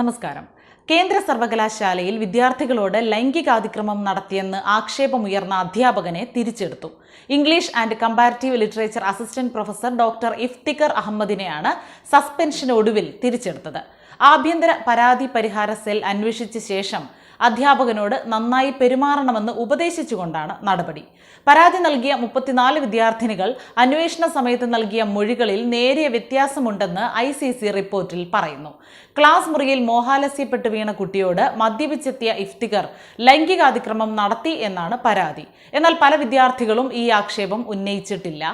നമസ്കാരം. കേന്ദ്ര സർവകലാശാലയിൽ വിദ്യാർത്ഥികളോട് ലൈംഗികാതിക്രമം നടത്തിയെന്ന് ആക്ഷേപമുയർന്ന അധ്യാപകനെ തിരിച്ചെടുത്തു. English and comparative literature assistant professor doctor Iftikhar അഹമ്മദിനെയാണ് suspension ഒടുവിൽ തിരിച്ചെടുത്തത്. ആഭ്യന്തര പരാതി പരിഹാര സെൽ അന്വേഷിച്ച ശേഷം അധ്യാപകനോട് നന്നായി പെരുമാറണമെന്ന് ഉപദേശിച്ചുകൊണ്ടാണ് നടപടി. പരാതി നൽകിയ മുപ്പത്തിനാല് വിദ്യാർത്ഥിനികൾ അന്വേഷണ സമയത്ത് നൽകിയ മൊഴികളിൽ നേരിയ വ്യത്യാസമുണ്ടെന്ന് ഐ സി സി റിപ്പോർട്ടിൽ പറയുന്നു. ക്ലാസ് മുറിയിൽ മോഹാലസ്യപ്പെട്ട് വീണ കുട്ടിയോട് മദ്യപിച്ചെത്തിയ ഇഫ്തിഖർ ലൈംഗികാതിക്രമം നടത്തി എന്നാണ് പരാതി. എന്നാൽ പല വിദ്യാർത്ഥികളും ഈ ആക്ഷേപം ഉന്നയിച്ചിട്ടില്ല.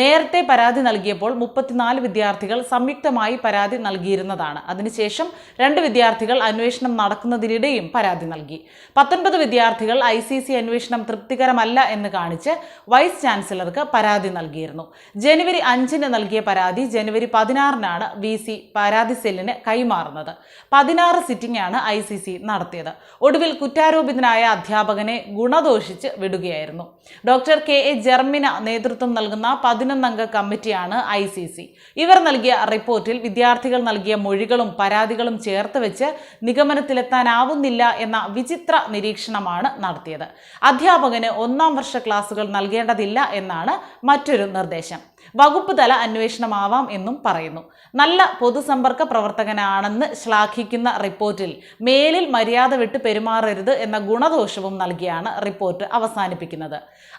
നേരത്തെ പരാതി നൽകിയപ്പോൾ മുപ്പത്തിനാല് വിദ്യാർത്ഥികൾ സംയുക്തമായി പരാതി നൽകിയിരുന്നതാണ്. അതിനുശേഷം രണ്ട് വിദ്യാർത്ഥികൾ അന്വേഷണം നടക്കുന്നതിനിടെയും പരാതി നൽകി. പത്തൊൻപത് വിദ്യാർത്ഥികൾ ഐ സി സി അന്വേഷണം തൃപ്തികരമല്ല എന്ന് കാണിച്ച് വൈസ് ചാൻസലർക്ക് പരാതി നൽകിയിരുന്നു. ജനുവരി അഞ്ചിന് നൽകിയ പരാതി ജനുവരി പതിനാറിനാണ് വി സി പരാതി സെല്ലിന് കൈമാറുന്നത്. പതിനാറ് സിറ്റിംഗ് ആണ് ഐ സി സി നടത്തിയത്. ഒടുവിൽ കുറ്റാരോപിതനായ അധ്യാപകനെ ഗുണദോഷിച്ച് വിടുകയായിരുന്നു. ഡോക്ടർ കെ എ ജർമിന നേതൃത്വം നൽകുന്ന പതിനൊന്നംഗ കമ്മിറ്റിയാണ് ഐ സി സി. ഇവർ നൽകിയ റിപ്പോർട്ടിൽ വിദ്യാർത്ഥികൾ നൽകിയ മൊഴികളും പരാതികളും ചേർത്ത് വെച്ച് നിഗമനത്തിലെത്താനാവുന്നില്ല എന്ന വിചിത്ര നിരീക്ഷണമാണ് നടത്തിയത്. അധ്യാപകന് ഒന്നാം വർഷ ക്ലാസുകൾ നൽകേണ്ടതില്ല എന്നാണ് മറ്റൊരു നിർദ്ദേശം. വകുപ്പ് തല അന്വേഷണമാവാം എന്നും പറയുന്നു. നല്ല പൊതുസമ്പർക്ക പ്രവർത്തകനാണെന്ന് ശ്ലാഘിക്കുന്ന റിപ്പോർട്ടിൽ മേലിൽ മര്യാദ വിട്ട് പെരുമാറരുത് എന്ന ഗുണദോഷവും നൽകിയാണ് റിപ്പോർട്ട് അവസാനിപ്പിക്കുന്നത്.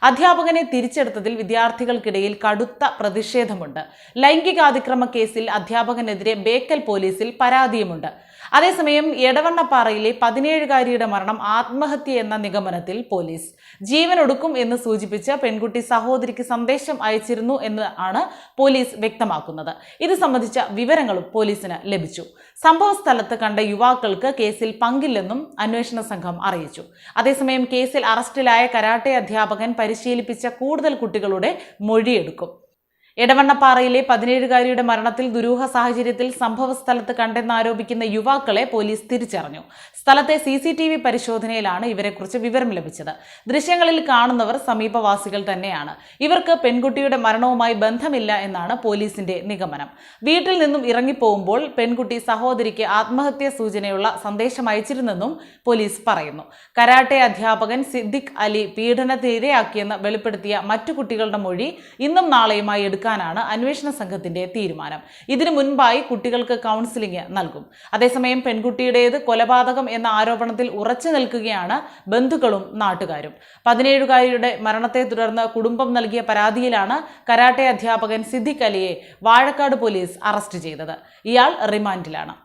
അധ്യാപകനെ തിരിച്ചെടുത്തതിൽ വിദ്യാർത്ഥികൾക്കിടയിൽ കടുത്ത പ്രതിഷേധമുണ്ട്. ലൈംഗികാതിക്രമ കേസിൽ അധ്യാപകനെതിരെ ബേക്കൽ പോലീസിൽ പരാതിയുമുണ്ട്. അതേസമയം എടവണ്ണപ്പാറയിലെ പതിനേഴുകാരിയുടെ മരണം ആത്മഹത്യ എന്ന നിഗമനത്തിൽ പോലീസ്. ജീവനൊടുക്കും എന്ന് സൂചിപ്പിച്ച പെൺകുട്ടി സഹോദരിക്ക് സന്ദേശം അയച്ചിരുന്നു എന്ന് ആണ് പോലീസ് വ്യക്തമാക്കുന്നത്. ഇത് സംബന്ധിച്ച വിവരങ്ങളും പോലീസിന് ലഭിച്ചു. സംഭവ സ്ഥലത്ത് കണ്ട യുവാക്കൾക്ക് കേസിൽ പങ്കില്ലെന്നും അന്വേഷണ സംഘം അറിയിച്ചു. അതേസമയം കേസിൽ അറസ്റ്റിലായ കരാട്ടെ അധ്യാപകൻ പരിശീലിപ്പിച്ച കൂടുതൽ കുട്ടികളുടെ മൊഴിയെടുക്കും. എടവണ്ണപ്പാറയിലെ പതിനേഴുകാരിയുടെ മരണത്തിൽ ദുരൂഹ സാഹചര്യത്തിൽ സംഭവ സ്ഥലത്ത് കണ്ടെന്നാരോപിക്കുന്ന യുവാക്കളെ പോലീസ് തിരിച്ചറിഞ്ഞു. സ്ഥലത്തെ സി സി ടി വി പരിശോധനയിലാണ് ഇവരെക്കുറിച്ച് വിവരം ലഭിച്ചത്. ദൃശ്യങ്ങളിൽ കാണുന്നവർ സമീപവാസികൾ തന്നെയാണ്. ഇവർക്ക് പെൺകുട്ടിയുടെ മരണവുമായി ബന്ധമില്ല എന്നാണ് പോലീസിന്റെ നിഗമനം. വീട്ടിൽ നിന്നും ഇറങ്ങിപ്പോകുമ്പോൾ പെൺകുട്ടി സഹോദരിക്ക് ആത്മഹത്യ സൂചനയുള്ള സന്ദേശം അയച്ചിരുന്നെന്നും പോലീസ് പറയുന്നു. കരാട്ടെ അധ്യാപകൻ സിദ്ദിഖ് അലി പീഡനത്തിനിരയാക്കിയെന്ന് വെളിപ്പെടുത്തിയ മറ്റു കുട്ടികളുടെ മൊഴി ഇന്നും നാളെയുമായി എടുക്കാനാണ് അന്വേഷണ സംഘത്തിന്റെ തീരുമാനം. ഇതിനു മുൻപായി കുട്ടികൾക്ക് കൗൺസിലിംഗ് നൽകും. അതേസമയം പെൺകുട്ടിയുടേത് കൊലപാതകം എന്ന ആരോപണത്തിൽ ഉറച്ചു നിൽക്കുകയാണ് ബന്ധുക്കളും നാട്ടുകാരും. പതിനേഴുകാരിയുടെ മരണത്തെ തുടർന്ന് കുടുംബം നൽകിയ പരാതിയിലാണ് കരാട്ടെ അധ്യാപകൻ സിദ്ദിഖ് അലിയെ വാഴക്കാട് പോലീസ് അറസ്റ്റ് ചെയ്തത്. ഇയാൾ റിമാൻഡിലാണ്.